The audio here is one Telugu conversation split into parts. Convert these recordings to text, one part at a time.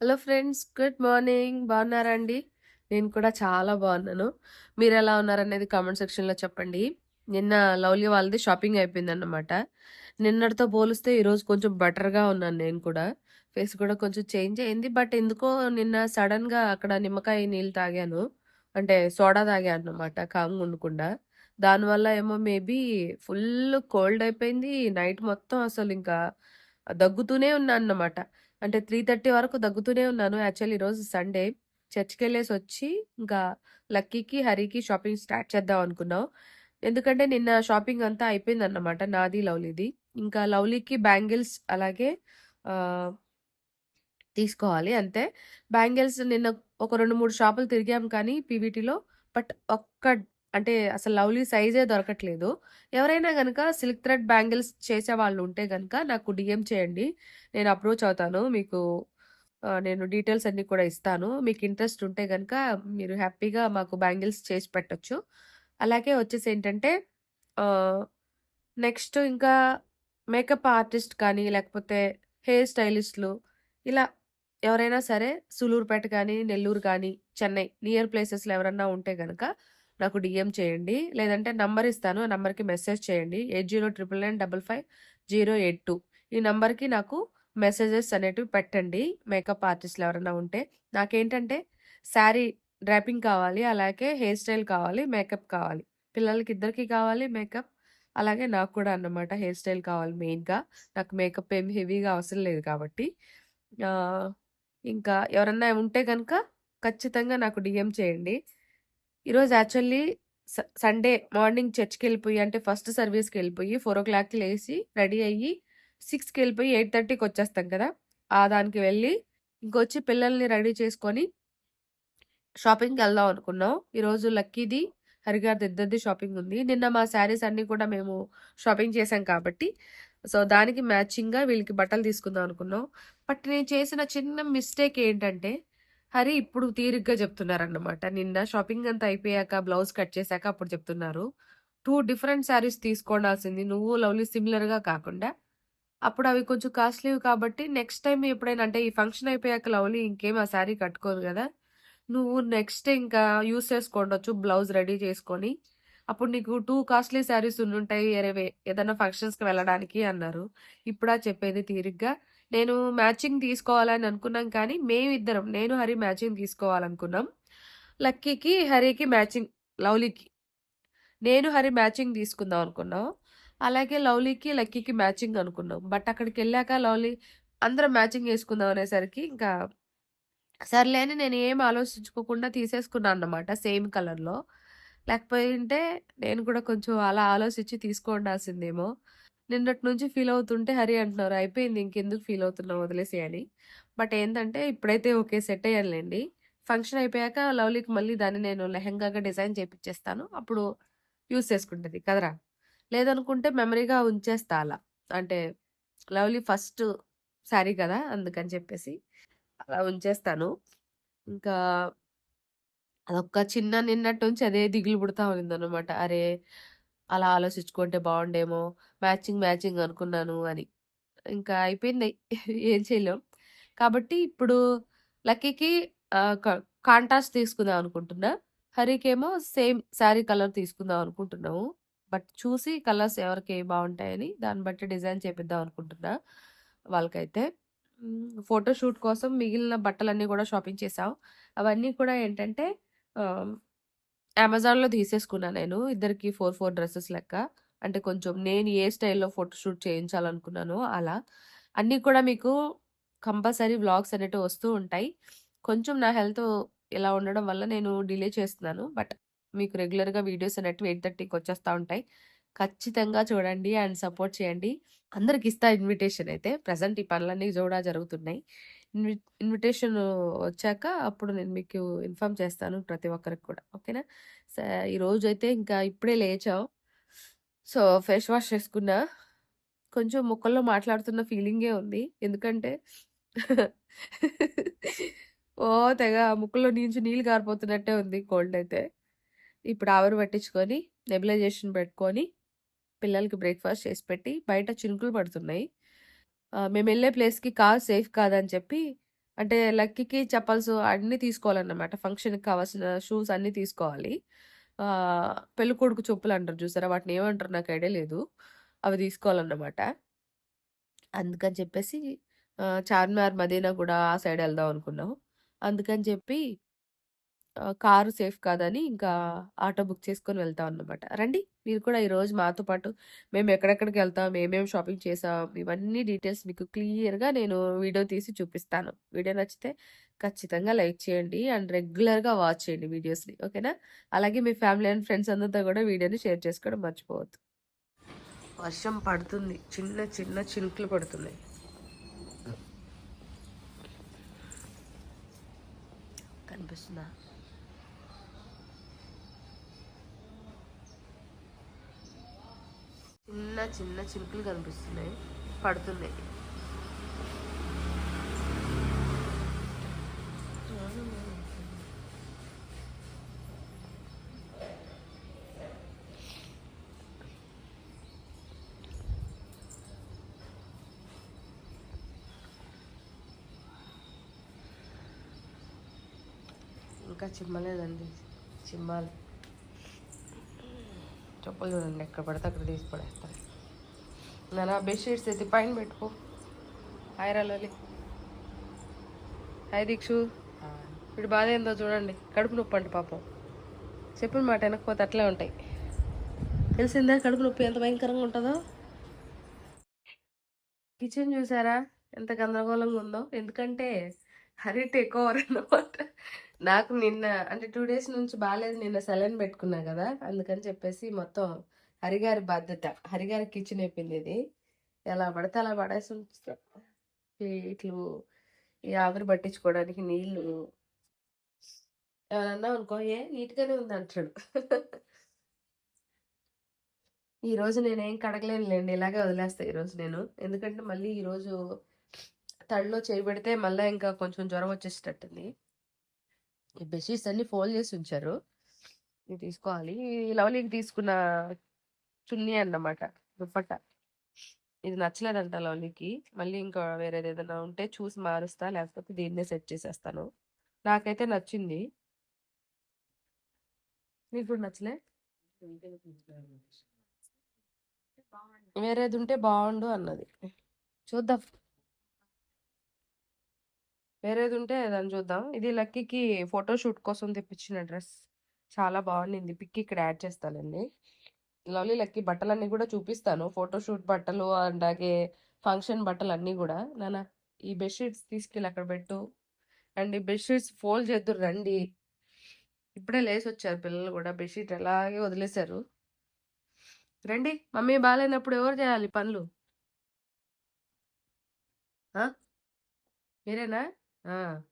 Hello friends good morning. బాగున్నారా అండి? నేను కూడా చాలా బాగున్నాను. మీరు ఎలా ఉన్నారనేది కామెంట్ సెక్షన్లో చెప్పండి. నిన్న లవ్లీ వాళ్ళది షాపింగ్ అయిపోయింది అన్నమాట నిన్నటితో పోలిస్తే ఈరోజు కొంచెం బెటర్గా ఉన్నాను నేను కూడా. ఫేస్ కూడా కొంచెం చేంజ్ అయింది. బట్ ఎందుకో నిన్న సడన్గా అక్కడ నిమ్మకాయ నీళ్ళు తాగాను. అంటే సోడా తాగాను అన్నమాట కాంగ్ ఉండకుండా. దానివల్ల ఏమో మేబీ ఫుల్ కోల్డ్ అయిపోయింది. నైట్ మొత్తం అసలు ఇంకా దగ్గుతూనే ఉన్నాను అన్నమాట అంటే త్రీ థర్టీ వరకు దగ్గుతూనే ఉన్నాను. యాక్చువల్లీ ఈరోజు సండే. చర్చ్కి వెళ్ళేసి వచ్చి ఇంకా లక్కీకి హరికి షాపింగ్ స్టార్ట్ చేద్దాం అనుకున్నాం. ఎందుకంటే నిన్న షాపింగ్ అంతా అయిపోయింది అన్నమాట నాది లవ్లీది. ఇంకా లవ్లీకి బ్యాంగిల్స్ అలాగే తీసుకోవాలి అంతే. బ్యాంగిల్స్ నిన్న ఒక రెండు మూడు షాపులు తిరిగాం కానీ పీవీటీలో బట్ ఒక్క అంటే అసలు లవ్లీ సైజే దొరకట్లేదు. ఎవరైనా కనుక సిల్క్ థ్రెడ్ బ్యాంగిల్స్ చేసే వాళ్ళు ఉంటే కనుక నాకు డిఎం చేయండి. నేను అప్రోచ్ అవుతాను. మీకు నేను డీటెయిల్స్ అన్నీ కూడా ఇస్తాను. మీకు ఇంట్రెస్ట్ ఉంటే కనుక మీరు హ్యాపీగా మాకు బ్యాంగిల్స్ చేసి పెట్టచ్చు. అలాగే వచ్చేసి ఏంటంటే నెక్స్ట్ ఇంకా మేకప్ ఆర్టిస్ట్ కానీ లేకపోతే హెయిర్ స్టైలిస్టులు ఇలా ఎవరైనా సరే సులూరుపేట కానీ నెల్లూరు కానీ చెన్నై నియర్ ప్లేసెస్లో ఎవరన్నా ఉంటే కనుక నాకు డిఎం చేయండి. లేదంటే నంబర్ ఇస్తాను. ఆ నంబర్కి మెసేజ్ చేయండి. Eight zero triple nine double five zero eight two. ఈ నంబర్కి నాకు మెసేజెస్ అనేటివి పెట్టండి. మేకప్ ఆర్టిస్టులు ఎవరైనా ఉంటే. నాకేంటంటే శారీ డ్రాపింగ్ కావాలి. అలాగే హెయిర్ స్టైల్ కావాలి. మేకప్ కావాలి. పిల్లలకి ఇద్దరికి కావాలి మేకప్. అలాగే నాకు కూడా అన్నమాట హెయిర్ స్టైల్ కావాలి మెయిన్గా. నాకు మేకప్ ఏమి హెవీగా అవసరం లేదు కాబట్టి. ఇంకా ఎవరన్నా ఉంటే కనుక ఖచ్చితంగా నాకు డిఎం చేయండి. ఈరోజు యాక్చువల్లీ సండే మార్నింగ్ చర్చ్కి వెళ్ళిపోయి అంటే ఫస్ట్ సర్వీస్కి వెళ్ళిపోయి ఫోర్ ఓ క్లాక్కి లేచి రెడీ అయ్యి సిక్స్కి వెళ్ళిపోయి ఎయిట్ థర్టీకి వచ్చేస్తాం కదా. ఆ దానికి వెళ్ళి ఇంకొచ్చి పిల్లల్ని రెడీ చేసుకొని షాపింగ్కి వెళ్దాం అనుకున్నాం. ఈరోజు లక్కీది హరిగారిది ఇద్దరిది షాపింగ్ ఉంది. నిన్న మా శారీస్ అన్నీ కూడా మేము షాపింగ్ చేసాం కాబట్టి సో దానికి మ్యాచింగ్గా వీళ్ళకి బట్టలు తీసుకుందాం అనుకున్నాం. బట్ నేను చేసిన చిన్న మిస్టేక్ ఏంటంటే హరి ఇప్పుడు తీరిగ్గా చెప్తున్నారన్నమాట. నిన్న షాపింగ్ అంతా అయిపోయాక బ్లౌజ్ కట్ చేశాక అప్పుడు చెప్తున్నారు. టూ డిఫరెంట్ శారీస్ తీసుకోవాల్సింది నువ్వు లవ్లీ సిమిలర్గా కాకుండా. అప్పుడు అవి కొంచెం కాస్ట్లీ కాబట్టి నెక్స్ట్ టైం ఎప్పుడైనా అంటే ఈ ఫంక్షన్ అయిపోయాక లవ్లీ ఇంకేం ఆ శారీ కట్టుకోదు కదా. నువ్వు నెక్స్ట్ ఇంకా యూస్ చేసుకోండొచ్చు బ్లౌజ్ రెడీ చేసుకొని. అప్పుడు నీకు టూ కాస్ట్లీ శారీస్ ఉండుంటాయి. ఏదైనా ఫంక్షన్స్కి వెళ్ళడానికి అన్నారు. ఇప్పుడా చెప్పేది తీరిగ్గా. నేను మ్యాచింగ్ తీసుకోవాలని అనుకున్నాం కానీ మేమిద్దరం నేను హరి మ్యాచింగ్ తీసుకోవాలనుకున్నాం. లక్కీకి హరికి మ్యాచింగ్ లవ్లీకి. నేను హరి మ్యాచింగ్ తీసుకుందాం అనుకున్నాం. అలాగే లవ్లీకి లక్కీకి మ్యాచింగ్ అనుకున్నాం. బట్ అక్కడికి వెళ్ళాక లవ్లీ అందరం మ్యాచింగ్ వేసుకుందాం అనేసరికి ఇంకా సర్లే అని నేను ఏం ఆలోచించుకోకుండా తీసేసుకున్నాను అన్నమాట సేమ్ కలర్లో. లేకపోయింటే నేను కూడా కొంచెం అలా ఆలోచించి తీసుకోండాల్సిందేమో. నిన్నటి నుంచి ఫీల్ అవుతుంటే హరి అంటున్నారు అయిపోయింది ఇంకెందుకు ఫీల్ అవుతున్నావు వదిలేసి అని. బట్ ఏంటంటే ఇప్పుడైతే ఓకే సెట్ అయ్యానులేండి. ఫంక్షన్ అయిపోయాక లవ్లీకి మళ్ళీ దాన్ని నేను లెహంగాగా డిజైన్ చేపించేస్తాను అప్పుడు యూస్ చేసుకుంటుంది కదరా? లేదనుకుంటే మెమరీగా ఉంచేస్తా అలా. అంటే లవ్లీ ఫస్ట్ శారీ కదా అందుకని చెప్పేసి అలా ఉంచేస్తాను. ఇంకా అదొక చిన్న నిన్నట్టు నుంచి అదే దిగులు పుడతా ఉన్నదనమాట అరే అలా ఆలోచించుకుంటే బాగుండేమో మ్యాచింగ్ మ్యాచింగ్ అనుకున్నాను అని. ఇంకా అయిపోయింది. ఏం చేయలేం. కాబట్టి ఇప్పుడు లక్కీకి కాంట్రాస్ట్ తీసుకుందాం అనుకుంటున్నా. హరికేమో సేమ్ శారీ కలర్ తీసుకుందాం అనుకుంటున్నాము. బట్ చూసి కలర్స్ ఎవరికి బాగుంటాయని దాన్ని బట్టి డిజైన్ చేపిద్దాం అనుకుంటున్నా వాళ్ళకైతే. ఫోటోషూట్ కోసం మిగిలిన బట్టలన్నీ కూడా షాపింగ్ చేసాం అవన్నీ కూడా ఏంటంటే అమెజాన్లో తీసేసుకున్నా నేను. ఇద్దరికి ఫోర్ ఫోర్ డ్రెస్సెస్ లెక్క. అంటే కొంచెం నేను ఏ స్టైల్లో ఫోటోషూట్ చేయించాలనుకున్నాను చేయించాలనుకున్నానో అలా. అన్నీ కూడా మీకు కంపల్సరీ వ్లాగ్స్ అనేవి వస్తూ ఉంటాయి. కొంచెం నా హెల్త్ ఇలా ఉండడం వల్ల నేను డిలే చేస్తున్నాను. బట్ మీకు రెగ్యులర్గా వీడియోస్ అనేటివి ఎయిట్ థర్టీకి వచ్చేస్తూ ఉంటాయి. ఖచ్చితంగా చూడండి అండ్ సపోర్ట్ చేయండి. అందరికి ఇస్తా ఇన్విటేషన్ అయితే. ప్రజెంట్ ఈ పనులన్నీ కూడా జరుగుతున్నాయి. ఇన్విటేషన్ వచ్చాక అప్పుడు నేను మీకు ఇన్ఫామ్ చేస్తాను ప్రతి ఒక్కరికి కూడా. ఓకేనా? స ఈరోజు అయితే ఇంకా ఇప్పుడే లేచాం సో ఫేస్ వాష్ చేసుకున్నా. కొంచెం ముక్కల్లో మాట్లాడుతున్న ఫీలింగే ఉంది. ఎందుకంటే ఓ తెగ ముక్కులో నుంచి నీళ్ళు కారిపోతున్నట్టే ఉంది కోల్డ్ అయితే. ఇప్పుడు ఆవిరి పట్టించుకొని నెబిలైజేషన్ పెట్టుకొని పిల్లలకి బ్రేక్ఫాస్ట్ చేసి పెట్టి బయట చినుకులు పడుతున్నాయి. మేము వెళ్ళే ప్లేస్కి కార్ సేఫ్ కాదని చెప్పి అంటే లక్కీకి చెప్పల్స్ అన్నీ తీసుకోవాలన్నమాట. ఫంక్షన్‌కి కావాల్సిన షూస్ అన్నీ తీసుకోవాలి. పెళ్ళికొడుకు చెప్పులు అంటారు చూసారా? వాటిని ఏమంటారు నాకు ఐడియా లేదు. అవి తీసుకోవాలన్నమాట. అందుకని చెప్పేసి చార్మినార్, మదీనా కూడా ఆ సైడ్ వెళ్దాం అనుకున్నాం. అందుకని చెప్పి కారు సేఫ్ కాదని ఇంకా ఆటో బుక్ చేసుకొని వెళ్తాం అన్నమాట. రండి మీరు కూడా ఈరోజు మాతో పాటు మేము ఎక్కడెక్కడికెళ్తాం, ఏమేమి షాపింగ్ చేసాం, ఇవన్నీ డీటెయిల్స్ మీకు క్లియర్‌గా నేను వీడియో తీసి చూపిస్తాను. వీడియో నచ్చితే ఖచ్చితంగా లైక్ చేయండి. అండ్ రెగ్యులర్‌గా వాచ్ చేయండి వీడియోస్‌ని. ఓకేనా? అలాగే మీ ఫ్యామిలీ అండ్ ఫ్రెండ్స్ అందరితో కూడా వీడియోని షేర్ చేసుకోవడం మర్చిపోవద్దు. వర్షం పడుతుంది. చిన్న చిన్న చినుకులు పడుతున్నాయి. కనిపిస్తుందా? చిన్న చిన్న చిలుకలు కనిపిస్తున్నాయి. పడుతున్నాయి. ఇంకా చిమ్మలేదండి. చిమ్మాలి. చెప్పులు చూడండి ఎక్కడ పడితే అక్కడ తీసి పడేస్తాను. నాన్న బెడ్‌షీట్స్ ఎత్తి పైన పెట్టుకో. హాయ్ రా లలి. హాయ్ దీక్షు. వీడి బాధ ఏందో చూడండి. కడుపు నొప్పి అంట పాపం. చెప్పిన మాట వినకపోతే అట్లే ఉంటాయి. తెలిసిందా కడుపు నొప్పి ఎంత భయంకరంగా ఉంటుందో? కిచెన్ చూసారా? ఎంత గందరగోళంగా ఉందో. ఎందుకంటే హరి టేక్ ఓవర్ అన్నమాట. నాకు నిన్న అంటే టూ డేస్ నుంచి బాగాలేదు నిన్న సెలైన్ పెట్టుకున్నా కదా! అందుకని చెప్పేసి మొత్తం హరిగారి బాధ్యత. హరిగారి కిచెన్ అయిపోయింది ఇది. ఎలా పడితే అలా పడేసి ఇట్లు ఈ ఆవిరి పట్టించుకోవడానికి నీళ్ళు. ఎవరన్నా అనుకో ఏ నీట్‌గానే ఉంది అంటాడు. ఈరోజు నేనేం కడగలేనులెండి. ఇలాగే వదిలేస్తా ఈరోజు నేను. ఎందుకంటే మళ్ళీ ఈరోజు తడిలో చేయబెడితే మళ్ళీ ఇంకా కొంచెం జ్వరం వచ్చేసేటట్టుంది. ఈ బెడ్‌షీట్స్ అన్నీ ఫోల్డ్ చేసి ఉంచారు. ఇవి తీసుకోవాలి. లవ్లీకి తీసుకున్న చున్నీ అన్నమాట. దుప్పట్ట ఇది నచ్చలేదంట లవ్లీకి మళ్ళీ ఇంకా వేరేది ఏదైనా ఉంటే చూసి మారుస్తా. లేకపోతే దీన్నే సెట్ చేసేస్తాను. నాకైతే నచ్చింది. నీకు కూడా నచ్చలే? వేరేది ఉంటే బాగుండు అన్నది. చూద్దాం. వేరేది ఉంటే దాన్ని చూద్దాం. ఇది లక్కీకి ఫోటో షూట్ కోసం తెప్పించిన డ్రెస్. చాలా బాగుండింది పిక్ ఇక్కడ యాడ్ చేస్తానండి. లవ్లీ లక్కీ బట్టలన్నీ కూడా చూపిస్తాను. ఫోటోషూట్ బట్టలు అలాగే ఫంక్షన్ బట్టలు అన్నీ కూడా నానా ఈ బెడ్‌షీట్స్ తీసుకెళ్ళి అక్కడ పెట్టు. అండ్ ఈ బెడ్‌షీట్స్ ఫోల్డ్ చేద్దురు రండి. ఇప్పుడే లేసొచ్చారు పిల్లలు కూడా బెడ్‌షీట్ అలాగే వదిలేశారు. రండి. మమ్మీ బాగాలేనప్పుడు ఎవరు చేయాలి పనులు? మీరేనా? ఆ!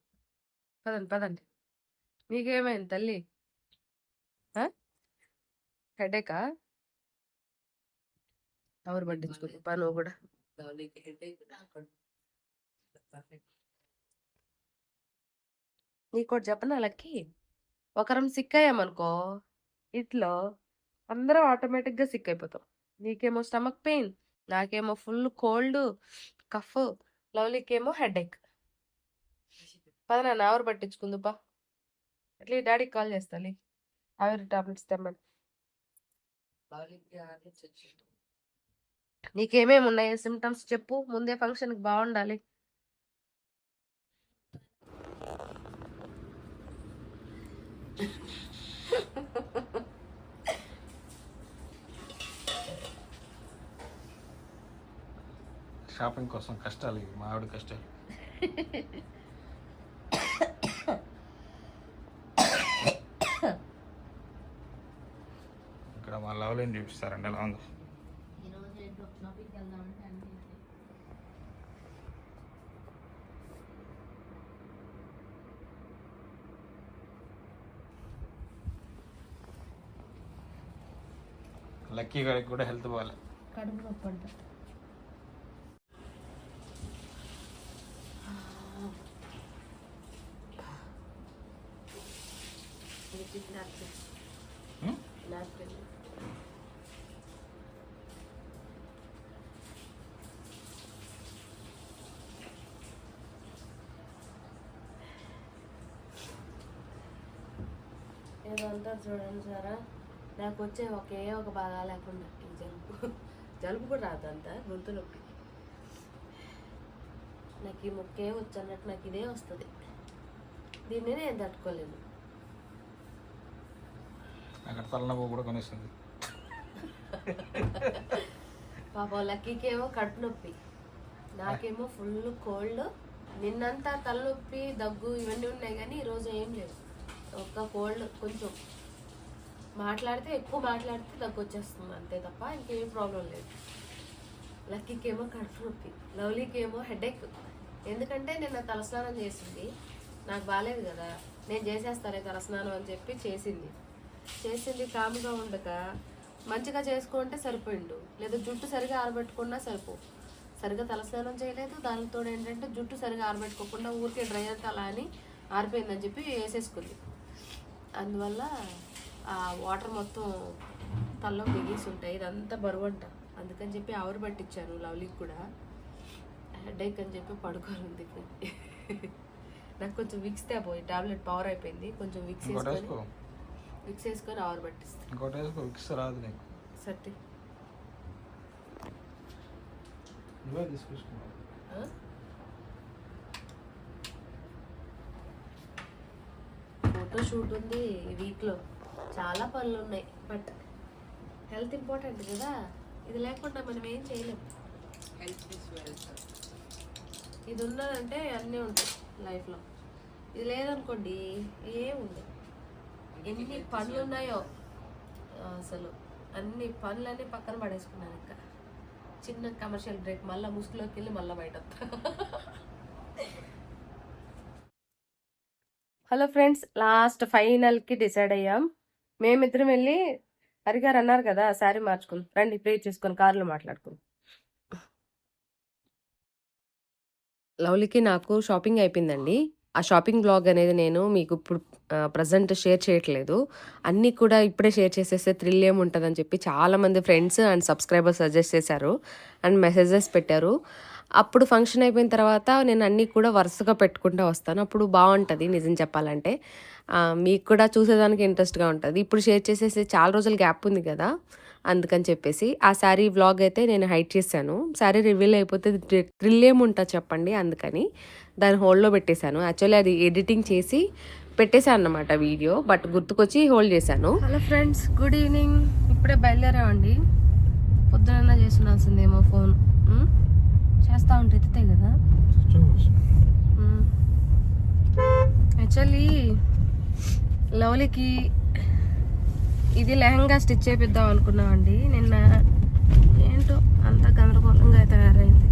పదండి. పదండి. నీకేమైంది తల్లి? ఆ? హెడేకా? ఎవరు పట్టించుకుంది పా కూడా నీకోటి చెప్పను వాళ్ళకి ఒకరం సిక్ అయ్యామనుకో ఇట్లో అందరం ఆటోమేటిక్‌గా సిక్ అయిపోతాం. నీకేమో స్టమక్ పెయిన్, నాకేమో ఫుల్ కోల్డ్, కఫ్, లవ్లీకేమో హెడేక్. పద నాన్న ఆవిరి పట్టించుకుందువు పా. లే డాడీకి కాల్ చేస్తా లే. ఆవిరి టాబ్లెట్స్ తెమ్మని. నీకేమేమి ఉన్నాయి సింప్టమ్స్ చెప్పు. ముందే ఫంక్షన్‌కి బావుండాలి. షాపింగ్ కోసం కష్టాలు మా ఆవిడ కష్టాలు. ఇక్కడ మా లవ్లీని చూపిస్తారండి ఎలా ఉందో. లక్కీ గారికి కూడా హెల్త్ బాగాలే. కడుపు నొప్పి అంట. ఏదో అంటారు చూడండి సారా. నాకు వచ్చే ఒకే ఒక బాగా లేకుండా ఈ జలుబు. జలుబు కూడా రాదు అంత గొంతు నొప్పి. నాకు ఈ ముక్కే వచ్చు అన్నట్టు నాకు ఇదే వస్తుంది. దీన్ని నేను తట్టుకోలేను. అక్కడ కూడా కొనేస్తుంది. పాపం లక్కీకేమో కడుపు నొప్పి. నాకేమో ఫుల్ కోల్డ్. నిన్నంతా తలనొప్పి దగ్గు ఇవన్నీ ఉన్నాయి కానీ ఈరోజు ఏం లేవు ఒక్క కోల్డ్ కొంచెం మాట్లాడితే ఎక్కువ మాట్లాడితే దగ్గు వచ్చేస్తుంది అంతే తప్ప ఇంకేం ప్రాబ్లం లేదు. లక్కీకి ఏమో కడుపు నొప్పి లవ్లీకేమో హెడేక్ ఎందుకంటే నేను తలస్నానం చేసింది నాకు బాగాలేదు కదా నేను చేసేస్తానే తలస్నానం అని చెప్పి చేసింది. చేసింది కాముగా ఉండక మంచిగా చేసుకుంటే సరిపోయిండు. లేదా జుట్టు సరిగా ఆరబెట్టుకున్నా సరిపో. సరిగా తలస్నానం చేయలేదు దానితో ఏంటంటే జుట్టు సరిగా ఆరబెట్టుకోకుండా ఊరికే డ్రైయర్ అలా అని ఆరిపోయిందని చెప్పి వేసేసుకుంది. అందువల్ల ఆ వాటర్ మొత్తం తల్లో దిగేసి ఉంటాయి ఇదంతా బరువు అంట అందుకని చెప్పి ఆవిరి పట్టించాను లవ్లీకి కూడా. హెడేక్ అని చెప్పి పడుకోనుంది నాకు కొంచెం విక్స్ పోయి టాబ్లెట్ పవర్ అయిపోయింది. కొంచెం విక్స్ వేసుకొని విక్స్ వేసుకొని ఆవిరి పట్టిస్తాను విక్స్ రాదు నీకు. సర్టి నువ్వే తీసుకొచ్చుకున్నావు ఆ? ఫోటో షూట్ ఉంది ఈ వీక్లో. చాలా పనులు ఉన్నాయి బట్ హెల్త్ ఇంపార్టెంట్ కదా. ఇది లేకుండా మనం ఏం చేయలేం. ఇది ఉన్నదంటే అన్నీ ఉంటాయి లైఫ్లో. ఇది లేదనుకోండి ఏం ఉండదు ఎన్ని పనులు ఉన్నాయో అసలు. అన్ని పనులన్నీ పక్కన పడేసుకున్నాను ఇంకా. చిన్న కమర్షియల్ బ్రేక్ మళ్ళీ ముసుగులోకి వెళ్ళి మళ్ళీ బయట హలో ఫ్రెండ్స్ లాస్ట్ ఫైనల్కి డిసైడ్ అయ్యాం. మేమిద్దరం వెళ్ళి హరిగారు అన్నారు కదా శారీ మార్చుకుందాం. రండి ప్రే చేసుకొని కార్లో మాట్లాడుకుందాం. లవ్లీకి నాకు షాపింగ్ అయిపోయిందండి. ఆ షాపింగ్ బ్లాగ్ అనేది నేను మీకు ఇప్పుడు ప్రజెంట్ షేర్ చేయట్లేదు. అన్నీ కూడా ఇప్పుడే షేర్ చేసేస్తే థ్రిల్ ఏముంటుందని చెప్పి చాలామంది ఫ్రెండ్స్ అండ్ సబ్స్క్రైబర్స్ సజెస్ట్ చేశారు. అండ్ మెసేజెస్ పెట్టారు. అప్పుడు ఫంక్షన్ అయిపోయిన తర్వాత నేను అన్నీ కూడా వరుసగా పెట్టుకుంటూ వస్తాను. అప్పుడు బాగుంటుంది నిజం చెప్పాలంటే. మీకు కూడా చూసేదానికి ఇంట్రెస్ట్గా ఉంటుంది. ఇప్పుడు షేర్ చేసేసి చాలా రోజులు గ్యాప్ ఉంది కదా అందుకని చెప్పేసి. ఆ శారీ వ్లాగ్ అయితే నేను హైట్ చేశాను. శారీ రివీల్ అయిపోతే థ్రిల్ ఏముంటా చెప్పండి అందుకని దాన్ని హోల్డ్లో పెట్టేశాను. యాక్చువల్లీ అది ఎడిటింగ్ చేసి పెట్టేశాను అన్నమాట వీడియో బట్ గుర్తుకొచ్చి హోల్డ్ చేశాను. హలో ఫ్రెండ్స్ గుడ్ ఈవినింగ్ ఇప్పుడే బయలుదేరామండి. పొద్దునన్నా చేస్తున్నాల్సిందేమో ఫోన్ చేస్తా ఉంటే ఎత్తుతాయి కదా. యాక్చువల్లీ లవ్లీకి ఇది లెహంగా స్టిచ్ చేపిద్దాం అనుకున్నామండి నిన్న ఏంటో అంత గందరగోళంగా తయారైంది.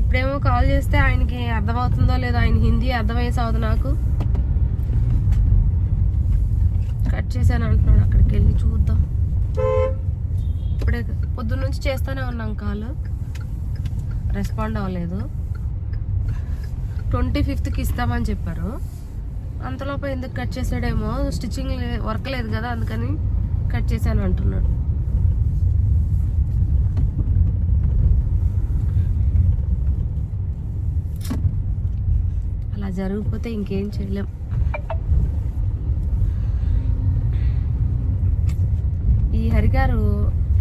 ఇప్పుడేమో కాల్ చేస్తే ఆయనకి అర్థమవుతుందో లేదో ఆయన హిందీ అర్థమయ్యే సాగుదు నాకు. కట్ చేశాను అంటున్నాడు అక్కడికి వెళ్ళి చూద్దాం. ఇప్పుడే పొద్దున్న నుంచి చేస్తూనే ఉన్నాం కాల్. రెస్పాండ్ అవ్వలేదు. ట్వంటీ ఫిఫ్త్కి ఇస్తామని చెప్పారు. అంతలోపు ఎందుకు కట్ చేసాడేమో స్టిచ్చింగ్ వర్క్ లేదు కదా అందుకని కట్ చేశాను అంటున్నాడు. అలా జరిగిపోతే ఇంకేం చేయలేం. ఈ హరిగారు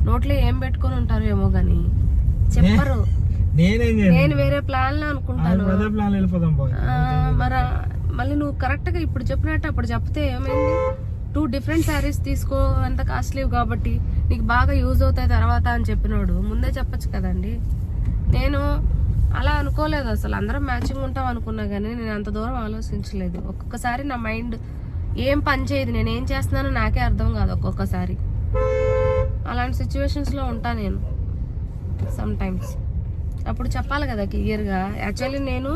నోట్లో ఏం పెట్టుకొని ఉంటారు ఏమో కానీ చెప్పరు. నేనేం వేరే ప్లాన్లో అనుకుంటాను. అదే ప్లాన్ వెళ్ళిపోదాం బాయ్. ఆ, మరి మళ్ళీ నువ్వు కరెక్ట్గా ఇప్పుడు చెప్పినట్టు అప్పుడు చెప్తే ఏమైంది? టూ డిఫరెంట్ శారీస్ తీసుకో ఎంత కాస్ట్లీ కాబట్టి నీకు బాగా యూజ్ అవుతాయి తర్వాత అని చెప్పినోడు. ముందే చెప్పొచ్చు కదండి. నేను అలా అనుకోలేదు అసలు. అందరం మ్యాచింగ్ ఉంటాం అనుకున్నా కానీ నేను అంత దూరం ఆలోచించలేదు. ఒక్కొక్కసారి నా మైండ్ ఏం పని చేయదు. నేను ఏం చేస్తున్నానో నాకే అర్థం కాదు ఒక్కొక్కసారి. అలాంటి సిచ్యువేషన్స్లో ఉంటా నేను సమ్ టైమ్స్ అప్పుడు చెప్పాలి కదా క్లియర్గా యాక్చువల్లీ నేను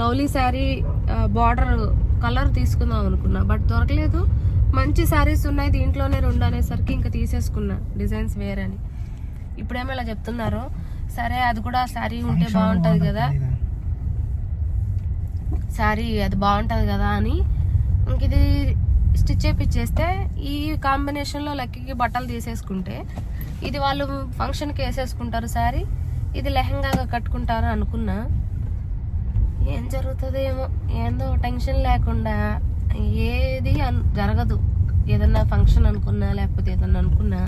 లవ్లీ శారీ బార్డర్ కలర్ తీసుకుందాం అనుకున్నా బట్ దొరకలేదు. మంచి శారీస్ ఉన్నాయి దీంట్లోనే రెండు అనేసరికి ఇంకా తీసేసుకున్నా డిజైన్స్ వేరని. ఇప్పుడేమో ఇలా చెప్తున్నారు సరే అది కూడా శారీ ఉంటే బాగుంటుంది కదా. శారీ అది బాగుంటుంది కదా అని. ఇంక ఇది స్టిచ్ చేపిచ్చేస్తే ఈ కాంబినేషన్లో లక్కీకి బట్టలు తీసేసుకుంటే ఇది వాళ్ళు ఫంక్షన్కి వేసేసుకుంటారు శారీ. ఇది లెహంగాగా కట్టుకుంటారు అనుకున్నా. ఏం జరుగుతుందో ఏమో ఏందో టెన్షన్ లేకుండా ఏది జరగదు. ఏదన్నా ఫంక్షన్ అనుకున్నా లేకపోతే ఏదన్నా అనుకున్నా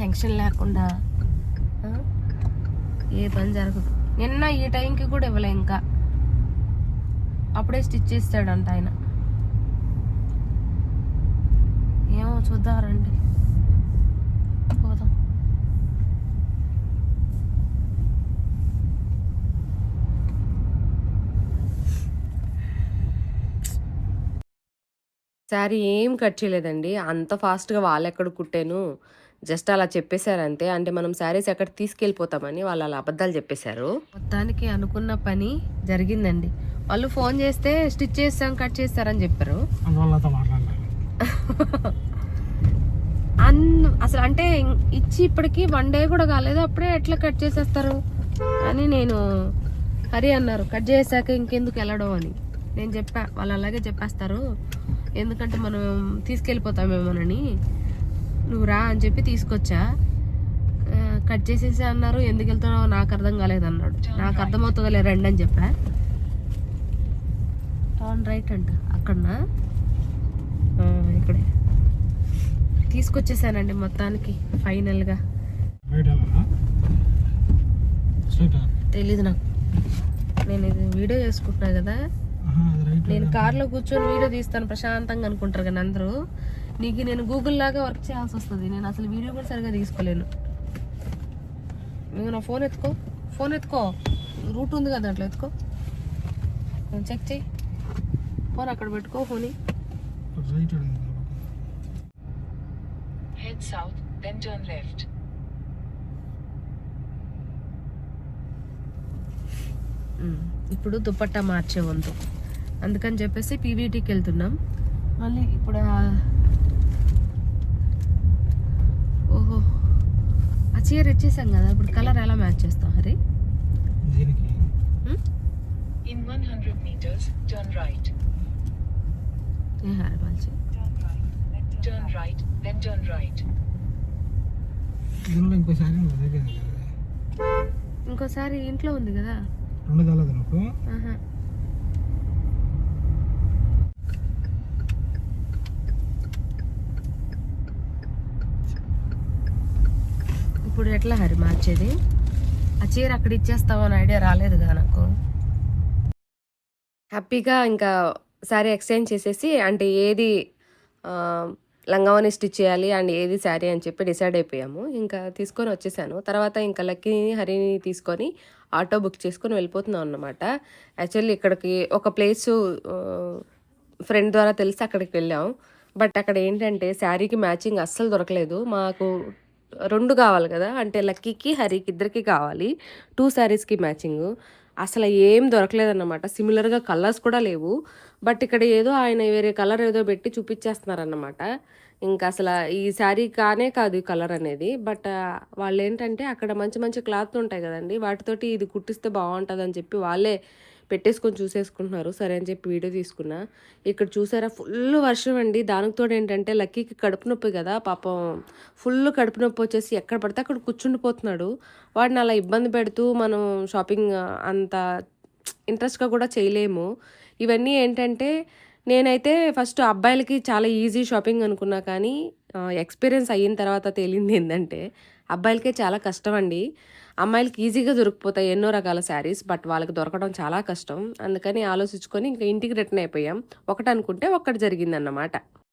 టెన్షన్ లేకుండా ఏ పని జరగదు. నిన్న ఈ టైంకి కూడా ఇవ్వలే ఇంకా. అప్పుడే స్టిచ్ చేస్తాడంట ఆయన. ఏమో చూద్దారండి రండి పోదాం శారీ ఏం కట్ చేయలేదండి. అంత ఫాస్ట్గా వాళ్ళు ఎక్కడ కుట్టాను? జస్ట్ అలా చెప్పేశారు అంతే అంటే మనం శారీస్ ఎక్కడ తీసుకెళ్ళిపోతామని వాళ్ళు అలా అబద్ధాలు చెప్పేశారు. మొత్తానికి అనుకున్న పని జరిగిందండి. వాళ్ళు ఫోన్ చేస్తే స్టిచ్ చేస్తాం కట్ చేస్తారని చెప్పారు. అన్ అసలు అంటే ఇచ్చి ఇప్పటికి వన్ డే కూడా కాలేదు. అప్పుడే ఎట్లా కట్ చేసేస్తారు? అని నేను హరి అన్నారు. కట్ చేసాక ఇంకెందుకు వెళ్ళడం అని. నేను చెప్పా వాళ్ళు అలాగే చెప్పేస్తారు. ఎందుకంటే మనం తీసుకెళ్ళిపోతామేమోనని. నువ్వు రా అని చెప్పి తీసుకొచ్చా. కట్ చేసేసి అన్నారు. ఎందుకు వెళ్తున్నావు నాకు అర్థం కాలేదు అన్నాడు. నాకు అర్థమవుతుందిలే రండి అని చెప్పా. టర్న్ రైట్ అంట. అక్కడనా? ఆ, ఇక్కడే. తీసుకొచ్చేసానండి మొత్తానికి ఫైనల్గా? తెలీదు నాకు. నేను ఇది వీడియో చేసుకుంటున్నా కదా. నేను కార్లో కూర్చొని వీడియో తీస్తాను ప్రశాంతంగా అనుకుంటారు కానీ అందరూ. నీకు నేను గూగుల్ లాగా వర్క్ చేయాల్సి వస్తుంది. నేను అసలు వీడియో కూడా సరిగా తీసుకోలేను. నువ్వు నా ఫోన్ ఎత్తుకో. ఫోన్ ఎత్తుకో. రూట్ ఉంది కదా అట్లా ఎత్తుకో. చెక్ చేయి ఫోన్ అక్కడ పెట్టుకో ఫోన్. ఉమ్, ఇప్పుడు దుపట్టా మార్చే వంతు. అందుకని చెప్పేసి పీవీటీకి వెళ్తున్నాం. మళ్ళీ ఇప్పుడు ఓహో. ఆ చీర ఇచ్చేసాం కదా ఇప్పుడు కలర్ ఎలా మ్యాచ్ చేస్తాం హరి? దీనికి. ఉమ్? In 100 meters, turn right. ఏ హరి వాళ్ళకి Turn right, then turn right. దీనిలో ఇంకో శారీ ఉంది దగ్గర ఉంది కదా. ఇంకోసారి ఇంట్లో ఉంది కదా. రెండు తెలదు నాకు ఇప్పుడు ఎట్లా హరి మార్చేది? ఆ చీర అక్కడ ఇచ్చేస్తావు అని ఐడియా రాలేదు కదా నాకు. హ్యాపీగా ఇంకా శారీ ఎక్స్చేంజ్ చేసేసి అంటే ఏది లంగావని స్టిచ్ చేయాలి అండ్ ఏది శారీ అని చెప్పి డిసైడ్ అయిపోయాము. ఇంకా తీసుకొని వచ్చేసాను. తర్వాత ఇంకా లక్కీని హరిని తీసుకొని ఆటో బుక్ చేసుకొని వెళ్ళిపోతున్నాం అన్నమాట. యాక్చువల్లీ ఇక్కడికి ఒక ప్లేసు ఫ్రెండ్ ద్వారా తెలిసి అక్కడికి వెళ్ళాం. బట్ అక్కడ ఏంటంటే శారీకి మ్యాచింగ్ అస్సలు దొరకలేదు. మాకు రెండు కావాలి కదా. అంటే లక్కీకి హరికి ఇద్దరికి కావాలి. టూ శారీస్కి మ్యాచింగ్. అసలు ఏం దొరకలేదన్నమాట. సిమిలర్గా కలర్స్ కూడా లేవు. బట్ ఇక్కడ ఏదో ఆయన వేరే కలర్ ఏదో పెట్టి చూపించేస్తున్నారన్నమాట ఇంకా అసలు ఈ శారీ కానే కాదు ఈ కలర్ అనేది. బట్ వాళ్ళు ఏంటంటే అక్కడ మంచి మంచి క్లాత్ ఉంటాయి కదండి. వాటితోటి ఇది కుట్టిస్తే బాగుంటుంది అని చెప్పి వాళ్ళే పెట్టేసుకొని చూసేసుకుంటున్నారు. సరే అని చెప్పి వీడియో తీసుకున్నా. ఇక్కడ చూసారా? ఫుల్ వర్షం అండి. దానికి తోడు ఏంటంటే లక్కీకి కడుపు నొప్పి కదా. పాపం ఫుల్ కడుపు నొప్పి వచ్చేసి ఎక్కడ పడితే అక్కడ కూర్చుండిపోతున్నాడు. వాడిని అలా ఇబ్బంది పెడుతూ మనం షాపింగ్ అంత ఇంట్రెస్ట్గా కూడా చేయలేము. ఇవన్నీ ఏంటంటే నేనైతే ఫస్ట్ అబ్బాయిలకి చాలా ఈజీ షాపింగ్ అనుకున్నా కానీ ఎక్స్పీరియన్స్ అయిన తర్వాత తేలింది ఏంటంటే అబ్బాయిలకే చాలా కష్టం అండి. అమ్మాయిలకి ఈజీగా దొరికిపోతాయి ఎన్నో రకాల శారీస్ బట్ వాళ్ళకి దొరకడం చాలా కష్టం. అందుకని ఆలోచించుకొని ఇంకా ఇంటికి రిటర్న్ అయిపోయాం. ఒకటి అనుకుంటే ఒక్కటి జరిగిందన్నమాట.